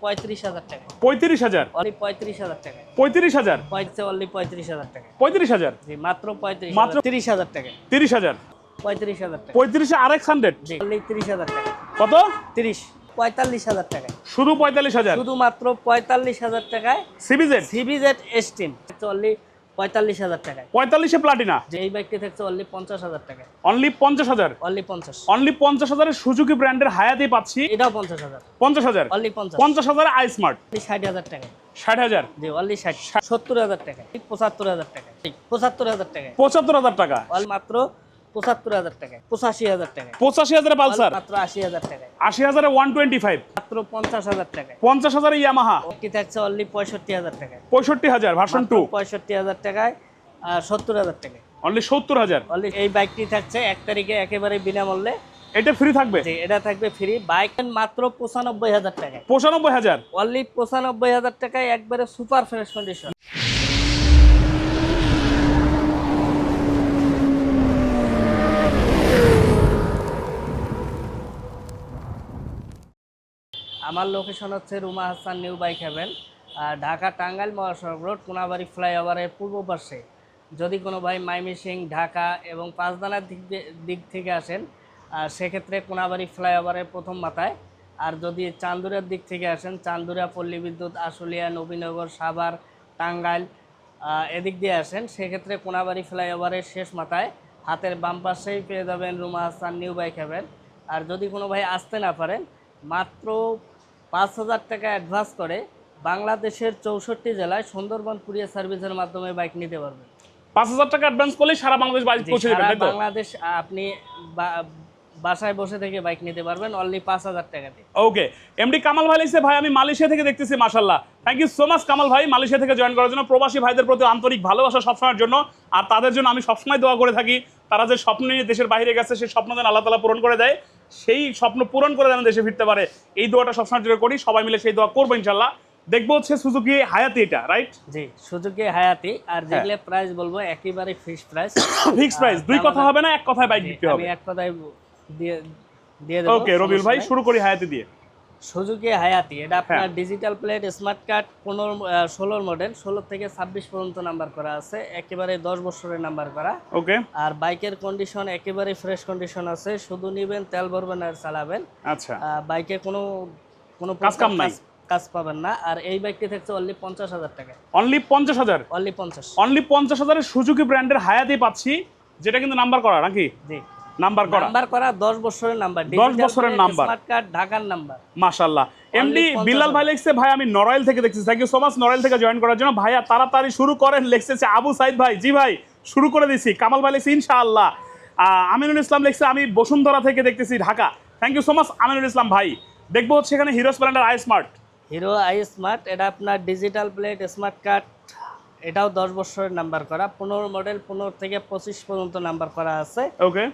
পঁয়ত্রিশ হাজার টাকা। পঁয়ত্রিশ হাজার? অনলি পঁয়ত্রিশ হাজার টাকা। পঁয়ত্রিশ হাজার? পঁয়ত্রিশ অনলি পঁয়ত্রিশ হাজার টাকা। পঁয়ত্রিশ হাজার? জি মাত্র পঁয়ত্রিশ মাত্র- তিরিশ হাজার টাকা। তিরিশ হাজার? পঁয়ত্রিশ হাজার টাকা। পঁয়ত্রিশে R X hundred G only তিরিশ হাজার টাকা। কত? তিরিশ পঁয়তাল্লিশ হাজার টাকা। শুধু পঁয়তাল্লিশ হাজার? শুধুমাত্র পঁয়তাল্লিশ হাজার টাকায় সিবিজেড? সিবিজেড এসটিন অনলি পঁয়তাল্লিশ হাজার টাকায়। পঁয়তাল্লিশে প্লাটিনা? যে এই বাইকটি থাকছে অনলি পঞ্চাশ হাজার টাকা অনলি পঞ্চাশ হাজার? অনলি পঞ্চাশ। অনলি পঞ্চাশ হাজারের সুজুকি ব্র্যান্ডের হায়াতি পাচ্ছি। এটাও পঞ্চাশ হাজার। পঞ্চাশ হাজার? অনলি পঞ্চাশ। পঞ্চাশ হাজার আই স্মার্ট ষাট হাজার টাকা ষাট হাজার? জি অনলি ষাট। সত্তর হাজার টাকা ঠিক পঁচাত্তর হাজার টাকা ঠিক পঁচাত্তর হাজার টাকা পঁচাত্তর হাজার টাকা। মাত্র পঁচাত্তর হাজার টাকা পঁচাশি হাজার টাকা। পঁচাশি হাজারে পালসার মাত্র আশি হাজার টাকায় আশি হাজারে ওয়ান টোয়েন্টি ফাইভ মাত্র পঞ্চাশ হাজার টাকায় পঞ্চাশ হাজারে ইয়ামাহা একটি থাকছে অনলি পঁয়ষট্টি হাজার টাকায় পঁয়ষট্টি হাজার ভার্সন টু পঁয়ষট্টি হাজার টাকায় সত্তর হাজার টাকায় অনলি সত্তর হাজার। অনলি এই বাইকটি থাকছে এক তারিখে একেবারে বিনামূল্যে। এটা ফ্রি থাকবে? এটা থাকবে ফ্রি বাইক মাত্র পঁচানব্বই হাজার টাকায়। পঁচানব্বই হাজার? অনলি পঁচানব্বই হাজার টাকায় একবারে সুপার ফ্রেশ কন্ডিশন আমার লোকেশন হচ্ছে রুমা হাসান নিউ বাইক আর ঢাকা টাঙ্গাইল মহাসড়ক রোড, কোনাবাড়ি ফ্লাইওভারের পূর্ব পাশে। যদি কোনো ভাই মাইমিসিং ঢাকা এবং পাঁচদানার দিক দিক থেকে আসেন সেক্ষেত্রে কোনাবাড়ি ফ্লাইওভারের প্রথম মাথায়। আর যদি চান্দুরিয়ার দিক থেকে আসেন চান্দুরিয়া পল্লী বিদ্যুৎ, আশুলিয়া, নবীনগর, সাভার, টাঙ্গাইল এদিক দিয়ে আসেন, সেক্ষেত্রে কোনাবাড়ি ফ্লাইওভারের শেষ মাথায় হাতের বাম পাশেই পেয়ে যাবেন Ruma Hasan new bike heaven আর যদি কোনো ভাই আসতে না পারেন, মাত্র পাঁচ হাজার টাকা অ্যাডভান্স করে বাংলাদেশের চৌষট্টি জেলায় সুন্দরবন কুরিয়ার সার্ভিসের মাধ্যমে বাইক নিতে পারবেন। পাঁচ হাজার টাকা অ্যাডভান্স করলে সারা বাংলাদেশ পৌঁছে তো? বাংলাদেশ আপনি বাসায় বসে থেকে বাইক নিতে পারবেন অনলি পাঁচ হাজার টাকাতে ওকে এমডি কামাল ভাই লিখছে ভাই আমি মালয়েশিয়া থেকে দেখতেছি মাশাল্লাহ thank you so much Kamal ভাই। মালয়েশিয়া থেকে জয়েন করার জন্য প্রবাসী ভাইদের প্রতি আন্তরিক ভালোবাসা সবসময়ের জন্য। আর তাদের জন্য আমি সবসময় দোয়া করে থাকি তারা যে স্বপ্ন নিয়ে দেশের বাইরে গেছে সেই স্বপ্ন যেন আল্লাহ তালা পূরণ করে দেয়। সেই স্বপ্ন পূরণ করে যেন দেশে ফিরতে পারে। এই দোয়াটা সবসময় জোরে করি সবাই মিলে সেই দোয়া করব ইনশাল্লাহ দেখব হচ্ছে সুজুকি হায়াতি এটা রাইট জি সুজুকি হায়াতি। আর যেগুলো প্রাইস বলব একেবারে ফিক্স প্রাইস ফিক্স প্রাইস দুই কথা হবে না এক কথায় বাইক দিতে হবে। আমি এক কথায় দিয়ে দিয়ে দেবো ওকে রবিউল ভাই শুরু করি হায়াতি দিয়ে। সুজুকি হায়াতি এটা আপনার হ্যাঁ। ডিজিটাল প্লেট স্মার্ট কার্ড পনেরো ষোলোর মডেল ষোলো থেকে ছাব্বিশ পর্যন্ত নাম্বার করা আছে একেবারে দশ বছরের নাম্বার করা। ওকে। আর বাইকের কন্ডিশন একেবারে ফ্রেশ কন্ডিশন আছে শুধু নিবেন তেল ভরবেন আর চালাবেন। আচ্ছা। বাইকে কোনো কোনো কাজ কাম নাই। কাজ- কাজ পাবেন না। আর এই বাইকটি থাকছে অনলি পঞ্চাশ হাজার টাকা অনলি পঞ্চাশ হাজার? অনলি পঞ্চাশ। অনলি পঞ্চাশ হাজারের সুজুকি ব্র্যান্ডের হায়াতি পাচ্ছি যেটা কিন্তু নাম্বার করা নাকি? জি। নাম্বার করা? নাম্বার করা দশ বছরের নাম্বার 10 বছরের নাম্বার। স্মার্ট কার্ড ঢাকার নাম্বার। মাশাল্লাহ এমডি 50 বিল্লাল ভাই লিখছে ভাই আমি নড়াইল থেকে দেখছি। Thank you so much Narail থেকে জয়েন করার জন্য। ভাইয়া তাড়াতাড়ি শুরু করেন লিখছে আবু সাইদ ভাই। জি ভাই শুরু করে দিছি। কামাল ভাই লিখছে ইনশাআল্লাহ। আমিনুল ইসলাম লিখছে আমি বসুন্ধরা থেকে দেখতেছি Dhaka. Thank you so much Aminul Islam ভাই। দেখব হচ্ছে এখানে Hero splendor I smart Hero I smart এটা আপনার ডিজিটাল প্লেট স্মার্ট কার্ড এটাও দশ বছরের নাম্বার করা। পনেরো মডেল পনেরো থেকে পঁচিশ পর্যন্ত নাম্বার করা আছে। Okay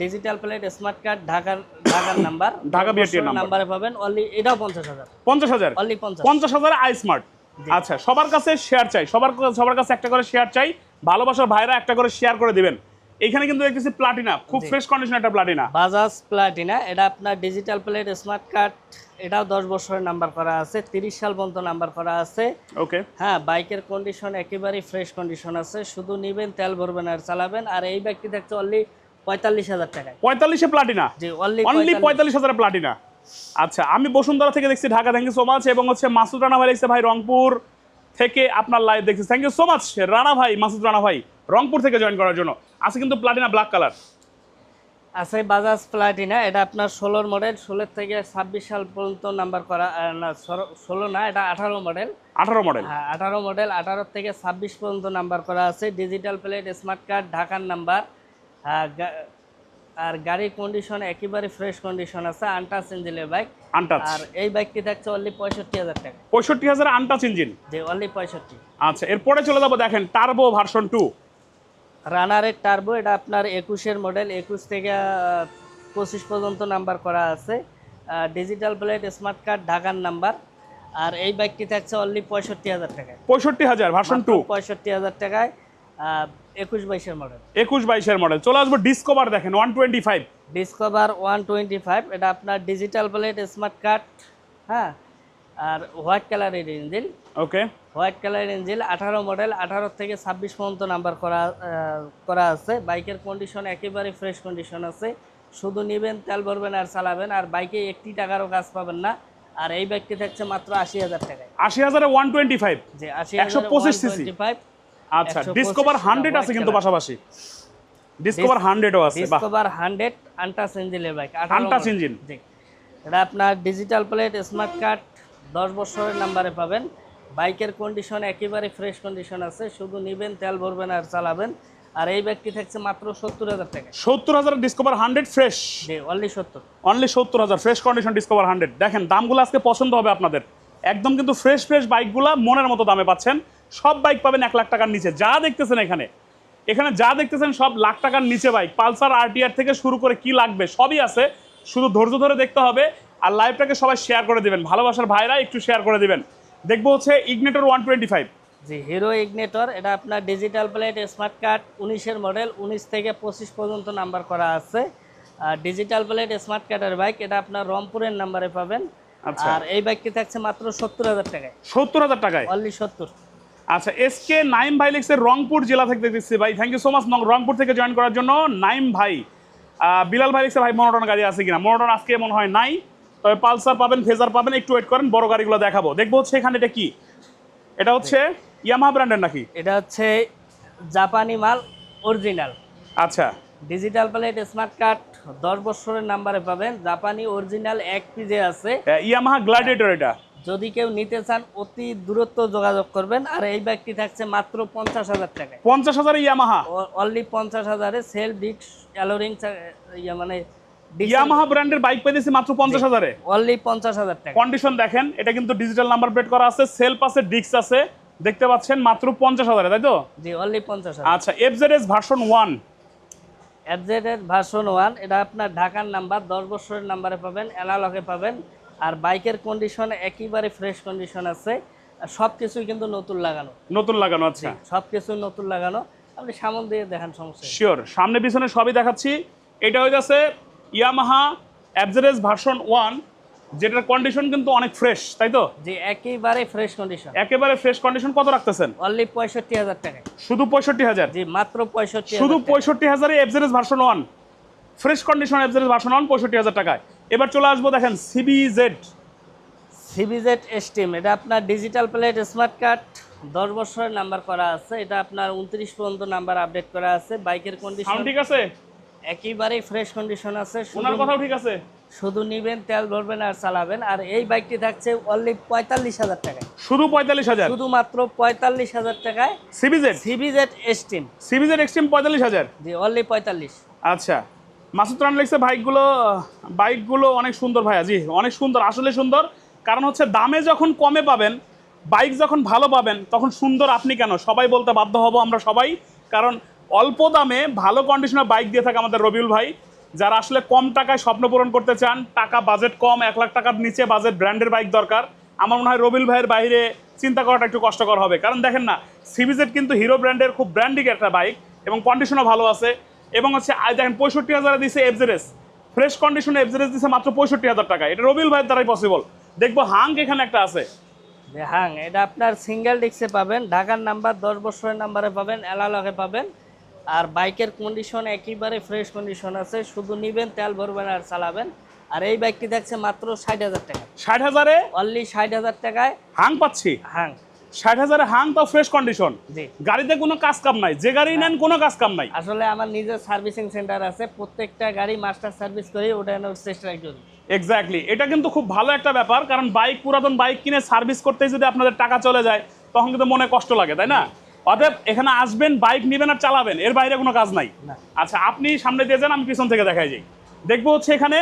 digital plate smart card ঢাকার ঢাকার নাম্বার ঢাকা এর নাম্বারে পাবেন। অনলি এটাও পঞ্চাশ হাজার। পঞ্চাশ হাজার? অনলি পঞ্চাশ। পঞ্চাশ হাজার আই স্মার্ট আচ্ছা সবার কাছে শেয়ার চাই। সবার সবার কাছে একটা করে শেয়ার চাই। ভালোবাসার ভাইরা একটা করে শেয়ার করে দিবেন। এখানে কিন্তু দেখতেছি প্লাটিনা খুব ফ্রেশ কন্ডিশন একটা প্লাটিনা বাজাজ প্লাটিনা এটা আপনার ডিজিটাল প্লেট স্মার্ট কার্ড এটাও দশ বছরের নাম্বার করা আছে। তিরিশ সাল পর্যন্ত নাম্বার করা আছে। ওকে হ্যাঁ বাইকের কন্ডিশন একেবারেই ফ্রেশ কন্ডিশন আছে। শুধু নিবেন তেল ভরবেন আর চালাবেন। আর এই ব্যক্তি থাকছে অনলি পঁয়তাল্লিশ হাজার টাকায়। পঁয়তাল্লিশে প্লাটিনা অনলি পঁয়তাল্লিশ হাজার প্লাটিনা আচ্ছা আমি বসুন্ধরা থেকে দেখছি Dhaka thank you so much এবং হচ্ছে মাসুদ রানা ভাই দেখছে ভাই রংপুর থেকে আপনার লাইভ দেখছি। Thank you so much Rana ভাই মাসুদ রানা ভাই রংপুর থেকে জয়েন করার জন্য। আছে কিন্তু প্লাটিনা ব্ল্যাক কালার আছে বাজাজ প্লাটিনা এটা আপনার ষোলোর মডেল ষোলোর থেকে ছাব্বিশ সাল পর্যন্ত নাম্বার করা না ষোলো না এটা আঠারো মডেল আঠারো মডেল হ্যাঁ আঠারো মডেল আঠারো থেকে ছাব্বিশ পর্যন্ত নাম্বার করা আছে। ডিজিটাল প্লেট স্মার্ট কার্ড ঢাকার নাম্বার আর গাড়ির কন্ডিশন একেবারে ফ্রেশ কন্ডিশন আছে আনটাচ ইঞ্জিনের বাইক আনটাচ আর এই বাইকটি থাকছে অনলি পঁয়ষট্টি হাজার টাকা। পঁয়ষট্টি হাজার আনটাচ ইঞ্জিন যে অনলি পঁয়ষট্টি। আচ্ছা এরপরে চলে যাব দেখেন টার্বো ভার্সন টু রানারের টার্বো এটা আপনার একুশের মডেল একুশ থেকে পঁচিশ পর্যন্ত নাম্বার করা আছে। ডিজিটাল প্লেট স্মার্ট কার্ড ঢাকার নাম্বার আর এই বাইকটি থাকছে অনলি পঁয়ষট্টি হাজার টাকায়। পঁয়ষট্টি হাজার ভার্সন টু পঁয়ষট্টি হাজার টাকায়। একুশ বাইশের মডেল একুশ বাইশের মডেল চলে আসব ডিসকভার দেখেন one twenty five discover one twenty five এটা আপনার ডিজিটাল প্লেট স্মার্ট কার্ড হ্যাঁ? আর হোয়াইট কালারের ইঞ্জিন ওকে হোয়াইট কালারের ইঞ্জিন আঠারো মডেল আঠারো থেকে ছাব্বিশ পর্যন্ত নাম্বার করা করা আছে। বাইকের কন্ডিশন একেবারে ফ্রেশ কন্ডিশন আছে। শুধু নেবেন তেল ভরবেন আর চালাবেন। আর বাইকে একটি টাকারও কাজ পাবেন না। আর এই বাইকটি থাকছে মাত্র আশি হাজার টাকায়। আশি হাজারে ওয়ান টোয়েন্টি ফাইভ যে আশি 125 cc ফাইভ আচ্ছা ডিসকভার হান্ড্রেড আছে কিন্তু পাশাপাশি। ডিসকভার হান্ড্রেডও আছে ডিসকভার ইঞ্জিনের বাইক? জি। এটা আপনার ডিজিটাল প্লেট স্মার্ট কার্ড দশ বছরের নাম্বারে পাবেন। বাইকের কন্ডিশন একেবারে ফ্রেশ কন্ডিশন আছে শুধু নেবেন তেল ভরবেন আর চালাবেন। আর এই ব্যাগটি থাকছে মাত্র সত্তর হাজার টাকা সত্তর হাজার ডিসকভার হান্ড্রেড ফ্রেশ অনলি সত্তর। অনলি সত্তর হাজার ফ্রেশ কন্ডিশন ডিসকভার হান্ড্রেড দেখেন দামগুলো আজকে পছন্দ হবে আপনাদের। একদম কিন্তু ফ্রেশ ফ্রেশ বাইকগুলো মনের মতো দামে পাচ্ছেন। সব বাইক পাবেন এক লাখ টাকার নিচে। যা দেখতেছেন এখানে। এখানে যা দেখতেছেন সব লাখ টাকার নিচে বাইক। পালসার আরটিআর থেকে শুরু করে কি লাগবে সবই আছে। শুধু ধৈর্য ধরে দেখতে হবে আর লাইভটাকে সবাই শেয়ার করে দিবেন। ভালোবাসার ভাইরা একটু শেয়ার করে দিবেন। দেখব হচ্ছে ইগনেটর ওয়ান টোয়েন্টি ফাইভ জি হিরো ইগনেটর এটা আপনার ডিজিটাল প্লেট স্মার্ট কার্ড উনিশের মডেল উনিশ থেকে পঁচিশ পর্যন্ত নাম্বার করা আছে। আর ডিজিটাল প্লেট স্মার্ট কার্ডের বাইক এটা আপনার রংপুরের নাম্বারে পাবেন। আচ্ছা। আর এই বাইকটি থাকছে মাত্র সত্তর হাজার টাকায়। সত্তর হাজার টাকায়? অনলি সত্তর। আচ্ছা এস কে নাইম ভাই লিখছে রংপুর জেলা থেকে দেখতেছি ভাই। Thank you so much Rangpur থেকে জয়েন করার জন্য নাইম ভাই। বিলাল ভাই লিখছে ভাই মনোটন গাড়ি আছে কিনা? মনোটন আজকে মনে হয় নাই তবে পালসার পাবেন ফেজার পাবেন একটু ওয়েট করেন বড় গাড়িগুলো দেখাবো। দেখব হচ্ছে এখানে এটা কি? এটা হচ্ছে ইয়ামাহা ব্র্যান্ডের নাকি? এটা হচ্ছে জাপানি মাল অরিজিনাল আচ্ছা। ডিজিটাল প্লেট স্মার্ট কার্ড দশ বছরের নাম্বারে পাবেন। জাপানি অরিজিনাল এক পিজে আছে। ইয়ামাহা গ্ল্যাডিয়েটর এটা। যদি কেউ নিতে চান অতি দূরত্ব যোগাযোগ করবেন। আর এই ব্যাগটি থাকছে মাত্র পঞ্চাশ হাজার টাকায়। পঞ্চাশ হাজার ইয়ামাহা অনলি পঞ্চাশ হাজারে সেল ডিক্স অ্যালোরিং ইয়া মানে ইয়ামাহা ব্র্যান্ডের বাইক পেয়েছি মাত্র পঞ্চাশ হাজারে। অনলি পঞ্চাশ হাজার টাকা কন্ডিশন দেখেন এটা কিন্তু ডিজিটাল নাম্বার প্লেট করা আছে সেলফ আছে আছে দেখতে পাচ্ছেন মাত্র পঞ্চাশ হাজারে তাই তো? জি অনলি পঞ্চাশ আচ্ছা ভার্সন ওয়ান ভার্সন ওয়ান এটা আপনার ঢাকার নাম্বার দশ বছরের নাম্বারে পাবেন অ্যানালগে পাবেন। আর বাইকের কন্ডিশন একেবারে ফ্রেশ কন্ডিশন আছে। সব কিছুই কিন্তু নতুন লাগানো। নতুন লাগানো আচ্ছা। সব কিছু নতুন লাগানো। আপনি সামন দিয়ে দেখান সমস্যা। শিওর সামনে পিছনে সবই দেখাচ্ছি। এটা হয়ে যাচ্ছে ইয়ামাহা অ্যাবজারেজ ভার্সন ওয়ান যেটার কন্ডিশন কিন্তু অনেক ফ্রেশ তাই তো? জি একেবারে ফ্রেশ কন্ডিশন একেবারে ফ্রেশ কন্ডিশন কত রাখতেছেন? অনলি পঁয়ষট্টি হাজার টাকা শুধু পঁয়ষট্টি হাজার? জি মাত্র পঁয়ষট্টি শুধু পঁয়ষট্টি হাজারে FZS version one fresh condition FZS version one পঁয়ষট্টি হাজার টাকায়। এবার চলে আসব দেখেন সিবিজেড সিবিজেড এসটিএম এটা আপনার ডিজিটাল প্লেট স্মার্ট কার্ড দশ বছরের নাম্বার করা আছে। এটা আপনার উনত্রিশ পর্যন্ত নাম্বার আপডেট করা আছে। বাইকের কন্ডিশন ঠিক আছে? একেবারেই ফ্রেশ কন্ডিশন আছে। ওনার কথাও ঠিক আছে? শুধু নিবেন তেল ভরবেন আর চালাবেন। আর এই বাইকটি থাকছে অনলি পঁয়তাল্লিশ হাজার টাকায়। শুধু পঁয়তাল্লিশ হাজার? শুধুমাত্র পঁয়তাল্লিশ হাজার টাকায় CBZ CBZ STM CBZ extreme পঁয়তাল্লিশ হাজার? জি অনলি পঁয়তাল্লিশ। আচ্ছা। মাসুদ রান লিখছে বাইকগুলো বাইকগুলো অনেক সুন্দর ভাইয়া, জি, অনেক সুন্দর আসলে সুন্দর। কারণ হচ্ছে দামে যখন কমে পাবেন, বাইক যখন ভালো পাবেন, তখন সুন্দর আপনি কেন? সবাই বলতে বাধ্য হব আমরা সবাই। কারণ অল্প দামে ভালো কন্ডিশনের বাইক দিয়ে থাকে আমাদের রবিউল ভাই, যারা আসলে কম টাকায় স্বপ্ন পূরণ করতে চান, টাকা বাজেট কম, এক লাখ টাকার নিচে বাজেট ব্র্যান্ডের বাইক দরকার। আমার মনে হয় রবিউল ভাইয়ের বাইরে চিন্তা করাটা একটু কষ্টকর হবে। কারণ দেখেন না সিবিজেড কিন্তু হিরো ব্র্যান্ডের খুব ব্র্যান্ডিং একটা বাইক এবং কন্ডিশনও ভালো আছে। এবং হচ্ছে দেখেন পঁয়ষট্টি হাজারে দিছে এফজেরেস ফ্রেশ কন্ডিশনে এফজেরেস দিছে মাত্র পঁয়ষট্টি হাজার টাকা। এটা রবিউল ভাইয়ের দ্বারাই পসিবল দেখব হাং এখানে একটা আছে। হ্যাঁ এটা আপনার সিঙ্গেল ডিক্সে পাবেন ঢাকার নাম্বার দশ বছরের নাম্বারে পাবেন অ্যালালগে পাবেন। আর বাইকের কন্ডিশন একেবারে ফ্রেশ কন্ডিশন আছে শুধু নিবেন তেল ভরবেন আর চালাবেন। আর এই বাইকটি দেখছে মাত্র ষাট হাজার টাকা। ষাট হাজারে? অনলি ষাট হাজার টাকায়। হাং পাচ্ছি? হ্যাঁ ষাট হাজারে হাং তাও ফ্রেশ কন্ডিশন গাড়িতে কোনো কাজ কাম নাই। যে গাড়ি নেন কোনো কাজ কাম নাই। আসলে আমার নিজের সার্ভিসিং সেন্টার আছে প্রত্যেকটা গাড়ি মাস্টার সার্ভিস করি ওটা চেষ্টা করি। এক্স্যাক্টলি এটা কিন্তু খুব ভালো একটা ব্যাপার কারণ বাইক পুরাতন বাইক কিনে সার্ভিস করতেই যদি আপনাদের টাকা চলে যায় তখন কিন্তু মনে কষ্ট লাগে তাই না? অতএব এখানে আসবেন বাইক নেবেন আর চালাবেন এর বাইরে কোনো কাজ নাই। আচ্ছা আপনি সামনে দিয়ে যান আমি পিছন থেকে দেখাই যাই দেখব হচ্ছে এখানে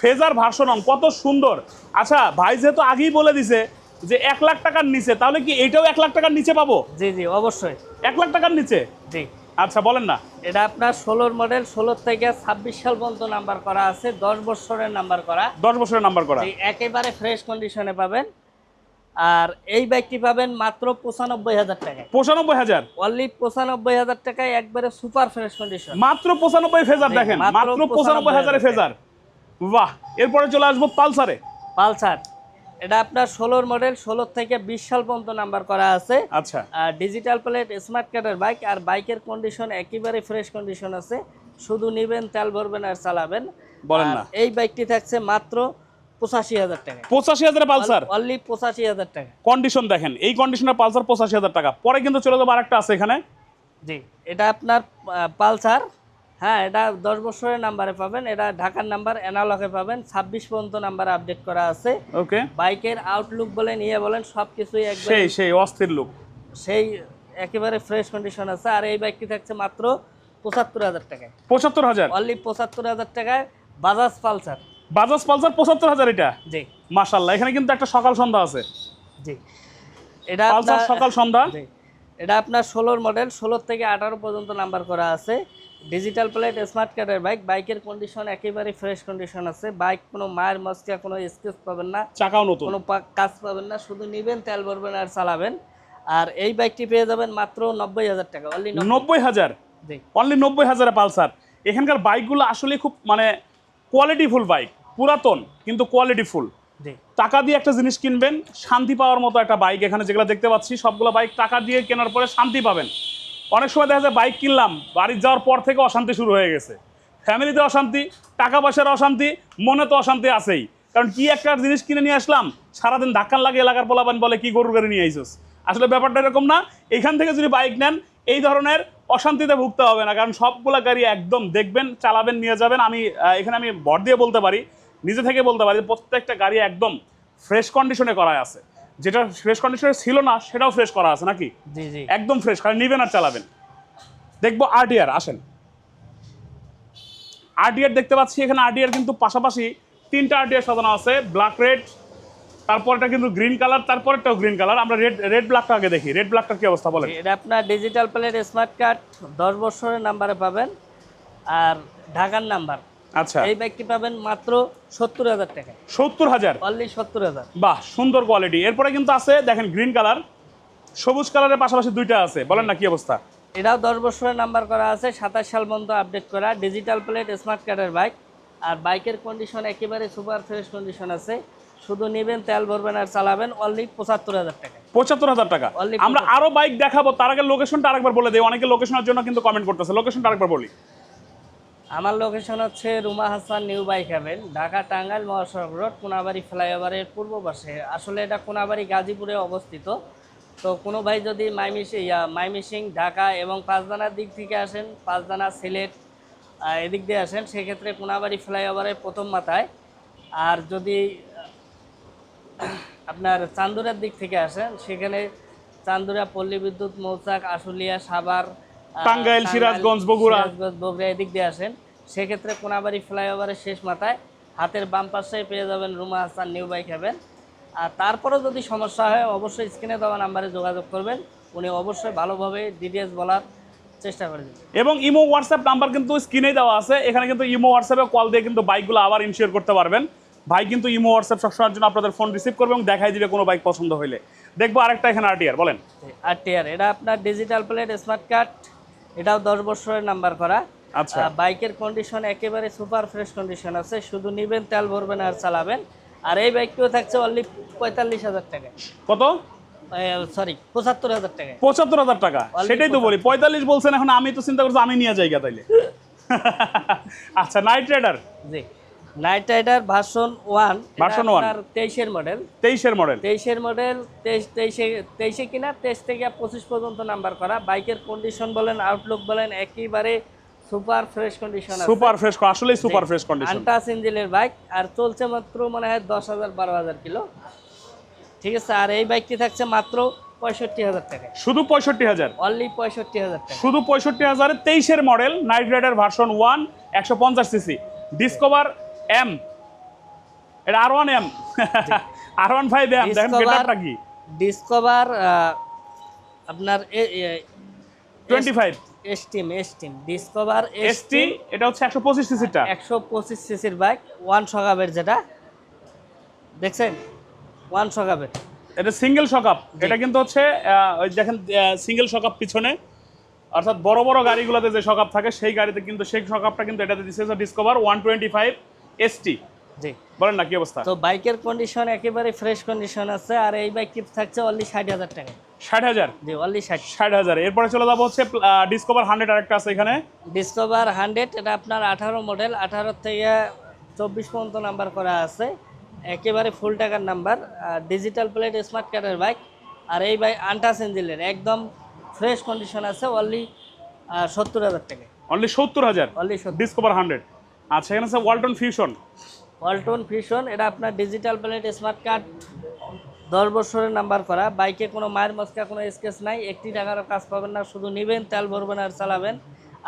ফেজার ভার্সন কত সুন্দর। আচ্ছা ভাই যেহেতু আগেই বলে দিছে যে এক লাখ টাকার নিচে তাহলে কি এটাও এক লাখ টাকার নিচে পাবো? জি জি অবশ্যই। এক লাখ টাকার নিচে? জি। আচ্ছা বলেন না। এটা আপনার ষোলোর মডেল ষোলোর থেকে ছাব্বিশ সাল পর্যন্ত নাম্বার করা আছে দশ বছরের নাম্বার করা। দশ বছরের নাম্বার করা। একেবারে ফ্রেশ কন্ডিশনে পাবেন। আর এই বাইকটি পাবেন মাত্র পঁচানব্বই হাজার টাকায়। পঁচানব্বই হাজার? অনলি পঁচানব্বই হাজার টাকায় একবারে সুপার ফ্রেশ কন্ডিশন মাত্র পঁচানব্বই ফেজার দেখেন মাত্র মাত্র পঁচানব্বই হাজারে। ফেজার। বাহ এরপরে চলে আসব পালসারে। পালসার। এটা আপনার ষোলোর মডেল ষোলো থেকে বিশ সাল পর্যন্ত নাম্বার করা আছে। আচ্ছা। আর ডিজিটাল প্লেট স্মার্ট কার্ডের বাইক আর বাইকের কন্ডিশন একেবারে ফ্রেশ কন্ডিশন আছে। শুধু নিবেন তেল ভরবেন আর চালাবেন। বলেন না। এই বাইকটি থাকছে মাত্র পঁচাশি হাজার টাকা। পঁচাশি হাজার পালসার? অনলি পঁচাশি হাজার টাকা। কন্ডিশন দেখেন এই কন্ডিশনের পালসার পঁচাশি হাজার টাকা। পরে কিন্তু চলে যাব আরেকটা আছে এখানে। জি এটা আপনার পালসার। হ্যাঁ এটা দশ বছরের নাম্বারে পাবেন। এটা ঢাকার নাম্বার অ্যানালগে পাবেন। ছাব্বিশ পর্যন্ত নাম্বার আপডেট করা আছে। ওকে বাইকের আউটলুক বলেন ইয়ে বলেন সব কিছুই একবার সেই সেই অস্থির লুক সেই একেবারে ফ্রেশ কন্ডিশন আছে। আর এই বাইকটি থাকছে মাত্র পঁচাত্তর হাজার টাকায়। পঁচাত্তর হাজার? অনলি পঁচাত্তর হাজার টাকায় বাজাজ পালসার বাজাজ পালসার পঁচাত্তর হাজার এটা? জি। মাশাল্লাহ এখানে কিন্তু একটা সকাল সন্ধ্যা আছে। জি। এটা পালসার সকাল সন্ধ্যা? এটা আপনার ষোলোর মডেল ষোলোর থেকে আঠারো পর্যন্ত নাম্বার করা আছে। ডিজিটাল প্লেট স্মার্ট কার্ডের বাইক বাইকের কন্ডিশন একেবারে ফ্রেশ কন্ডিশন আছে। বাইক কোনো মায়ের মস্কা কোনো স্কেচ পাবেন না চাকাও নতুন। কোনো কাজ পাবেন না শুধু নিবেন তেল ভরবেন আর চালাবেন। আর এই বাইকটি পেয়ে যাবেন মাত্র নব্বই হাজার টাকা অনলি নব্বই হাজার? জি। অনলি নব্বই হাজারে পালসার এখানকার বাইকগুলো আসলে খুব মানে কোয়ালিটিফুল বাইক পুরাতন কিন্তু কোয়ালিটিফুল জি। টাকা দিয়ে একটা জিনিস কিনবেন শান্তি পাওয়ার মতো একটা বাইক এখানে যেগুলো দেখতে পাচ্ছি সবগুলো বাইক টাকা দিয়ে কেনার পরে শান্তি পাবেন। অনেক সময় দেখা যায় বাইক কিনলাম, বাড়ি যাওয়ার পর থেকে অশান্তি শুরু হয়ে গেছে। ফ্যামিলিতে অশান্তি টাকা পয়সার অশান্তি, মনে তো অশান্তি আছেই। কারণ কি একটা জিনিস কিনে নিয়ে আসলাম, সারাদিন ধাক্কান লাগে এলাকার পোলাপান বলে, কি গরু গাড়ি নিয়ে আইসোস? আসলে ব্যাপারটা এরকম না, এখান থেকে যদি বাইক নেন, এই ধরনের অশান্তিতে ভুগতে হবে না। কারণ সবগুলা গাড়ি একদম দেখবেন, চালাবেন, নিয়ে যাবেন। আমি এখানে আমি ভর দিয়ে বলতে পারি, নিজে থেকে বলতে পারি, প্রত্যেকটা গাড়ি একদম ফ্রেশ কন্ডিশনে করা আছে। যেটা ফ্রেশ কন্ডিশনে ছিল না সেটাও ফ্রেশ করা আছে নাকি? জি জি। একদম ফ্রেশ খালি নিবেন আর চালাবেন। দেখব আরটিআর আসেন। আরটিআর দেখতে পাচ্ছি এখানে আরটিআর কিন্তু পাশাপাশি তিনটা আরটিআর সাজানো আছে ব্ল্যাক রেড তারপরটা কিন্তু গ্রিন কালার তারপরেরটাও গ্রিন কালার আমরা রেড রেড ব্ল্যাকটা আগে দেখি। রেড ব্ল্যাকটার কি অবস্থা বলেন? এটা আপনার ডিজিটাল প্লেট স্মার্ট কার্ড দশ বছরের নাম্বারে পাবেন। আর ঢাকার নাম্বার আচ্ছা। এই বাইকটি পাবেন মাত্র সত্তর হাজার টাকায় সত্তর হাজার? অনলি সত্তর হাজার। বাহ সুন্দর কোয়ালিটি এরপরে কিন্তু আছে দেখেন গ্রিন কালার সবুজ কালারের পাশাপাশি দুইটা আছে। বলেন না কি অবস্থা? এটাও দশ বছরের নাম্বার করা আছে সাতাশ সাল পর্যন্ত আপডেট করা। ডিজিটাল প্লেট স্মার্ট কার্ডের বাইক আর বাইকের কন্ডিশন একেবারে সুপার ফ্রেশ কন্ডিশন আছে। শুধু নেবেন তেল ভরবেন আর চালাবেন অনলি পঁচাত্তর হাজার টাকা। পঁচাত্তর হাজার টাকা। আমরা আরও বাইক দেখাবো তার আগে লোকেশনটা আরেকবার বলে দিই। অনেকে লোকেশনের জন্য কিন্তু কমেন্ট করতেছে। লোকেশনটা আরেকবার বলি। আমার লোকেশন হচ্ছে Ruma Hasan new bike haven Dhaka Tangail মহাসড়ক রোড, কোনাবাড়ি ফ্লাইওভারের পূর্ব পাশে। আসলে এটা কোনাবাড়ি গাজীপুরে অবস্থিত। তো কোনো ভাই যদি মাইমিসি মাইমিসিং ঢাকা এবং পাঁচদানার দিক থেকে আসেন, পাঁচদানা, সিলেট এদিক দিয়ে আসেন, সেক্ষেত্রে কোনাবাড়ি ফ্লাইওভারের প্রথম মাথায়। আর যদি আপনার চান্দুরার দিক থেকে আসেন, সেখানে চান্দুরা পল্লী বিদ্যুৎ মৌচাক, আশুলিয়া, সাভার টাঙ্গাইল, সিরাজগঞ্জ, বগুড়া। বগুড়া এদিক দিয়ে আসেন। সেক্ষেত্রে কোনাবাড়ি ফ্লাইওভারের শেষ মাথায় হাতের বাম পাশে পেয়ে যাবেন Ruma Hasan new bike haven আর তারপরেও যদি সমস্যা হয় অবশ্যই স্ক্রিনে দেওয়া নাম্বারে যোগাযোগ করবেন। উনি অবশ্যই ভালোভাবে ডিটেলস বলার চেষ্টা করে দেবেন। এবং ইমো হোয়াটসঅ্যাপ নাম্বার কিন্তু স্ক্রিনেই দেওয়া আছে। এখানে কিন্তু ইমো হোয়াটসঅ্যাপে কল দিয়ে কিন্তু বাইকগুলো আবার ইনশিওর করতে পারবেন। ভাই কিন্তু ইমো হোয়াটসঅ্যাপ সবসময়ের জন্য আপনাদের ফোন রিসিভ করবে এবং দেখাই দিবে কোনো বাইক পছন্দ হইলে। দেখব আরেকটা এখানে আরটিআর বলেন। আর এটা আপনার ডিজিটাল প্লেট স্মার্ট কার্ড এটাও দশ বছরের নাম্বার করা। আচ্ছা। বাইকের কন্ডিশন একেবারে সুপার ফ্রেশ কন্ডিশন আছে। শুধু নিবেন তেল ভরবেন আর চালাবেন। আর এই বাইকটিও থাকছে অনলি পঁয়তাল্লিশ হাজার টাকা কত? সরি পঁচাত্তর হাজার টাকা পঁচাত্তর হাজার টাকা। সেটাই তো বলি পঁয়তাল্লিশ বলছেন এখন আমি তো চিন্তা করছি আমি নিয়ে যাই তাইলে। আচ্ছা নাইট রাইডার জি। Night rider version one Version one। তেইশের মডেল তেইশের মডেল তেইশের মডেল তেইশ তেইশে তেইশে কিনা তেইশ থেকে পঁচিশ পর্যন্ত নাম্বার করা। বাইকের কন্ডিশন বলেন আউটলুক বলেন একেবারে super fresh condition super fresh আসলেই সুপার ফ্রেশ কন্ডিশন আনটাস ইঞ্জিনের বাইক আর চলছে মাত্র মনে হয় দশ হাজার বারো হাজার কিলো। ঠিক আছে আর এই বাইকটি থাকছে মাত্র পঁয়ষট্টি হাজার টাকায় শুধু পঁয়ষট্টি হাজার। অনলি পঁয়ষট্টি হাজার টাকা। শুধু পঁয়ষট্টি হাজারে তেইশের model night rider version one একশো পঞ্চাশ সিসি ডিসকভার এম এটা আর ওয়ান এম আর ওয়ান ফাইভ এম দেখেন গেটারটা কি? ডিসকভার আপনার টোয়েন্টি ফাইভ এস্টিম এস্টিম ডিসকভার এসটি এটা হচ্ছে একশো পঁচিশ সিসিটা একশো পঁচিশ সিসির বাইক ওয়ান সকাবের যেটা। দেখছেন? ওয়ান সকাবের এটা সিঙ্গেল শকআপ এটা কিন্তু হচ্ছে ওই দেখেন সিঙ্গেল শকআপ পিছনে। অর্থাৎ বড় বড় গাড়িগুলোতে যে শকআপ থাকে সেই গাড়িতে কিন্তু সেই শকআপটা কিন্তু এটাতে দিচ্ছে discover one twenty five ST জি। বলেন না কি অবস্থা? তো বাইকের কন্ডিশন একেবারে ফ্রেশ কন্ডিশন আছে আর এই বাইকটি থাকছে অনলি ষাট হাজার টাকা। ষাট হাজার? জি অনলি ষাট। ষাট হাজার। এরপরে চলে যাব হচ্ছে ডিসকভার হান্ড্রেড আরেকটা আছে এখানে। ডিসকভার হান্ড্রেড এটা আপনার আঠারো মডেল আঠারো থেকে চব্বিশ পর্যন্ত নাম্বার করা আছে। একেবারে ফুল টাকার নাম্বার ডিজিটাল প্লেট স্মার্ট কার্ডের বাইক আর এই বাইক আনটাস ইঞ্জিনের একদম ফ্রেশ কন্ডিশন আছে অনলি সত্তর হাজার টাকা। অনলি সত্তর হাজার? অনলি সত্তর। ডিসকভার হান্ড্রেড আচ্ছা এখানে আছে ওয়ালটন ফিউশন ওয়ালটন ফিউশন এটা আপনার ডিজিটাল প্লেট স্মার্ট কার্ড দশ বছরের নাম্বার করা। বাইকে কোনো মায়ের মস্কা কোনো স্কেচ নাই। একটি টাকারও কাজ পাবেন না শুধু নেবেন তেল ভরবেন আর চালাবেন।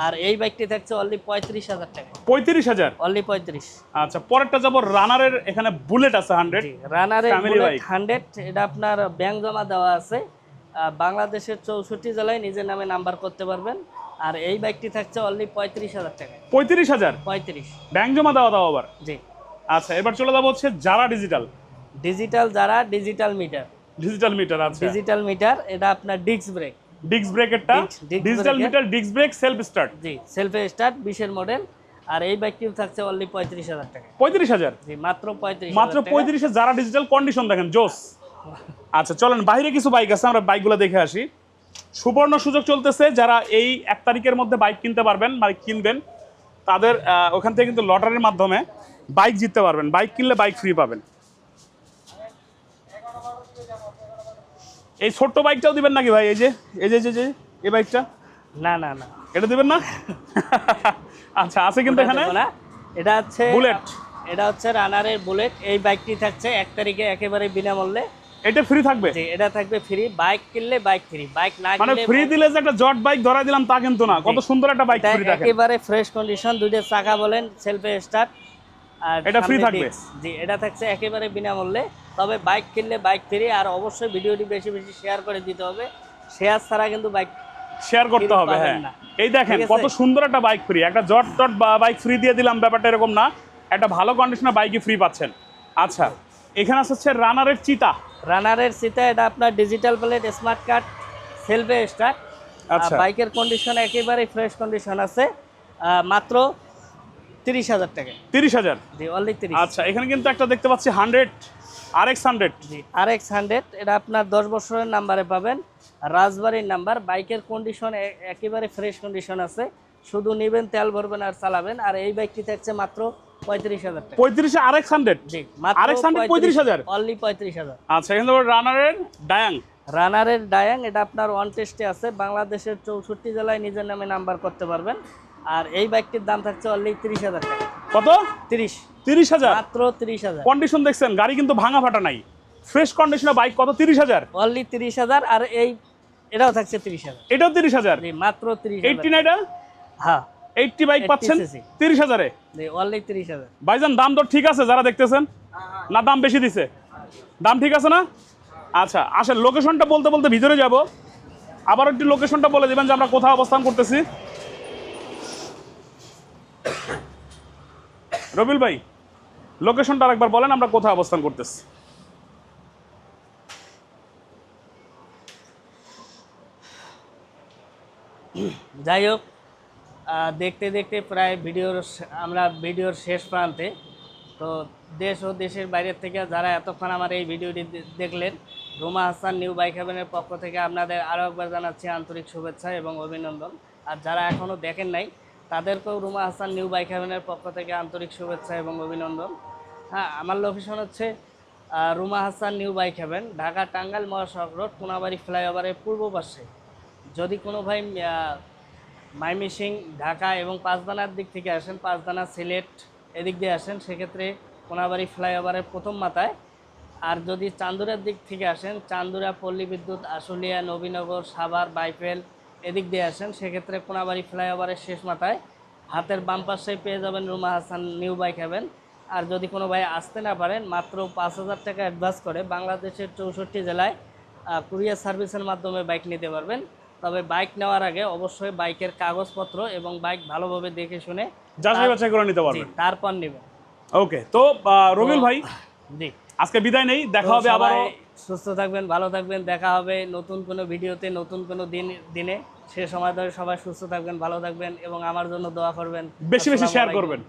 আর এই বাইকটি থাকছে অনলি পঁয়ত্রিশ হাজার টাকা। পঁয়ত্রিশ হাজার? অনলি পঁয়ত্রিশ। আচ্ছা পরেরটা যাব রানারের এখানে বুলেট আছে হান্ড্রেড রানারের হান্ড্রেড এটা আপনার ব্যাংক জমা দেওয়া আছে। বাংলাদেশের চৌষট্টি জেলায় নিজের নামে নাম্বার করতে পারবেন। আর এই বাইকটি থাকছে অনলি পঁয়ত্রিশ হাজার টাকা পঁয়ত্রিশ হাজার? পঁয়ত্রিশ। ব্যাংক জমা দেওয়া দাও আবার? জি। আচ্ছা এবার চলে যাব হচ্ছে যারা ডিজিটাল ডিজিটাল যারা ডিজিটাল মিটার ডিজিটাল মিটার আছে ডিজিটাল মিটার এটা আপনার disc brake disc ব্রেকেরটা digital meter disc brake self start জি সেলফে স্টার্ট বিশের মডেল আর এই বাইকটিও থাকছে অনলি পঁয়ত্রিশ হাজার টাকা পঁয়ত্রিশ হাজার? জি মাত্র পঁয়ত্রিশ মাত্র পঁয়ত্রিশে যারা ডিজিটাল কন্ডিশন দেখেন জোস। আচ্ছা চলেন বাইরে কিছু বাইক আছে আমরা বাইকগুলো দেখে আসি। সুবর্ণ সুযোগ চলতেছে যারা এই এক তারিখের মধ্যে বাইক কিনতে পারবেন বাইক কিনবেন তাদের ওখান থেকে কিন্তু লটারির মাধ্যমে বাইক জিততে পারবেন। বাইক কিনলে বাইক ফ্রি পাবেন। এই ছোট্ট বাইকটাও দিবেন নাকি ভাই? এই যে এই যে যে- যে এই বাইকটা না না না। এটা দিবেন না? আচ্ছা আছে কিন্তু এখানে। এটা হচ্ছে বুলেট এটা হচ্ছে রানারের বুলেট এই বাইকটি থাকছে এক তারিখে একেবারে বিনামূল্যে। এটা ফ্রি থাকবে? জি এটা থাকবে ফ্রি বাইক কিনলে বাইক ফ্রি বাইক না মানে ফ্রি দিলে যে একটা জট বাইক ধরা দিলাম তা কিন্তু না। কত সুন্দর একটা বাইক ফ্রি দেখেন। একেবারে ফ্রেশ কন্ডিশন দুইটা চাকা বলেন সেলফে স্টার্ট আর এটা সামনে থাকবে? জি এটা থাকছে একেবারে বিনামূল্যে। তবে বাইক কিনলে বাইক ফ্রি আর অবশ্যই ভিডিওটি বেশি বেশি শেয়ার করে দিতে হবে। শেয়ার ছাড়া কিন্তু বাইক শেয়ার করতে হবে হ্যাঁ। না। এই দেখেন কত সুন্দর একটা বাইক ফ্রি একটা জট টট বাইক ফ্রি দিয়ে দিলাম ব্যাপারটা এরকম না। একটা ভালো কন্ডিশনের বাইকই ফ্রি পাচ্ছেন। আচ্ছা এখানে আছে হচ্ছে রানারের চিতা। রানারের সিটে এটা আপনার ডিজিটাল প্লেট স্মার্ট কার্ড সেলফে স্টার্ট আচ্ছা। বাইকের কন্ডিশন একেবারে ফ্রেশ কন্ডিশন আছে। মাত্র তিরিশ হাজার টাকা। তিরিশ হাজার? জি অনলি তিরিশ। আচ্ছা এখানে কিন্তু একটা দেখতে পাচ্ছি hundred R X hundred G R X hundred এটা আপনার দশ বছরের নাম্বারে পাবেন। রাজবাড়ির নাম্বার বাইকের কন্ডিশন একেবারে ফ্রেশ কন্ডিশন আছে। শুধু নেবেন তেল ভরবেন আর চালাবেন। আর এই বাইকটি থাকছে মাত্র পঁয়ত্রিশ হাজার পঁয়ত্রিশে আর এক্স হান্ড্রেড জি RX 100 35,000? অনলি পঁয়ত্রিশ হাজার? আচ্ছা এখানে রানারের ডায়াং রানারের ডায়াং এটা আপনার ওয়ান টেস্টে আছে। বাংলাদেশের চৌষট্টি জেলায় নিজের নামে নাম্বার করতে পারবেন। আর এই বাইকটির দাম থাকছে অনলি তিরিশ হাজার টাকা। কত? তিরিশ। তিরিশ হাজার? মাত্র তিরিশ হাজার। কন্ডিশন দেখছেন গাড়ি কিন্তু ভাঙা ফাটা নাই। ফ্রেশ কন্ডিশনের বাইক কত? তিরিশ হাজার? অনলি তিরিশ হাজার আর এই এটাও থাকছে তিরিশ হাজার। এটাও তিরিশ হাজার? মাত্র তিরিশ এইটটি হাজার। না এটা? হ্যাঁ। এইটটি বাইক পাচ্ছেন তিরিশ হাজারে। ভাইজান দাম দর ঠিক আছে যারা দেখতেছেন? না দাম বেশি দিছে? দাম ঠিক আছে না? আচ্ছা আসেন লোকেশনটা বলতে বলতে ভিতরে যাব। আবার একটু লোকেশনটা বলে দেবেন যে আমরা কোথায় অবস্থান করতেছি। রবিল ভাই লোকেশনটা আরেকবার বলেন আমরা কোথায় অবস্থান করতেছি। যাই হোক দেখতে দেখতে প্রায় ভিডিওর আমরা ভিডিওর শেষ প্রান্তে। তো দেশ ও দেশের বাইরের থেকে যারা এতক্ষণ আমার এই ভিডিওটি দেখলেন, রুমা হাসান নিউ বাইক হেভেনের পক্ষ থেকে আপনাদের আরও একবার জানাচ্ছি আন্তরিক শুভেচ্ছা এবং অভিনন্দন। আর যারা এখনও দেখেন নাই, তাদেরকেও রুমা হাসান নিউ বাইক হেভেনের পক্ষ থেকে আন্তরিক শুভেচ্ছা এবং অভিনন্দন। হ্যাঁ আমার লোকেশন হচ্ছে Ruma Hasan new bike haven Dhaka Tangail মহাসড়ক রোড, কোনাবাড়ি ফ্লাইওভারের পূর্ব পাশে। যদি কোনো ভাই মাইমিসিং ঢাকা এবং পাঁচদানার দিক থেকে আসেন, পাঁচদানা সিলেট এদিক দিয়ে আসেন, সেক্ষেত্রে কোনাবাড়ি ফ্লাইওভারের প্রথম মাথায়। আর যদি চান্দুরার দিক থেকে আসেন, চান্দুরা, পল্লী বিদ্যুৎ, আশুলিয়া, নবীনগর, সাভার বাইফেল এদিক দিয়ে আসেন, সেক্ষেত্রে কোনাবাড়ি ফ্লাইওভারের শেষ মাথায় হাতের বাম পাশে পেয়ে যাবেন Ruma Hasan, new bike haven. আর যদি কোনো ভাই আসতে না পারেন, মাত্র পাঁচ হাজার টাকা অ্যাডভান্স করে বাংলাদেশের চৌষট্টি জেলায় কুরিয়ার সার্ভিসের মাধ্যমে বাইক নিতে পারবেন। তবে বাইক নেওয়ার আগে অবশ্যই বাইকের কাগজপত্র এবং বাইক ভালোভাবে দেখে শুনে যাচাই বাছাই করে নিতে পারবেন। তারপর নেবেন ওকে তো রবিল ভাই জি। আজকে বিদায় নেই দেখা হবে আবার সুস্থ থাকবেন ভালো থাকবেন দেখা হবে নতুন কোনো ভিডিওতে নতুন কোনো দিন দিনে। সে সময় ধরে সবাই সুস্থ থাকবেন ভালো থাকবেন এবং আমার জন্য দোয়া করবেন। বেশি বেশি শেয়ার করবেন।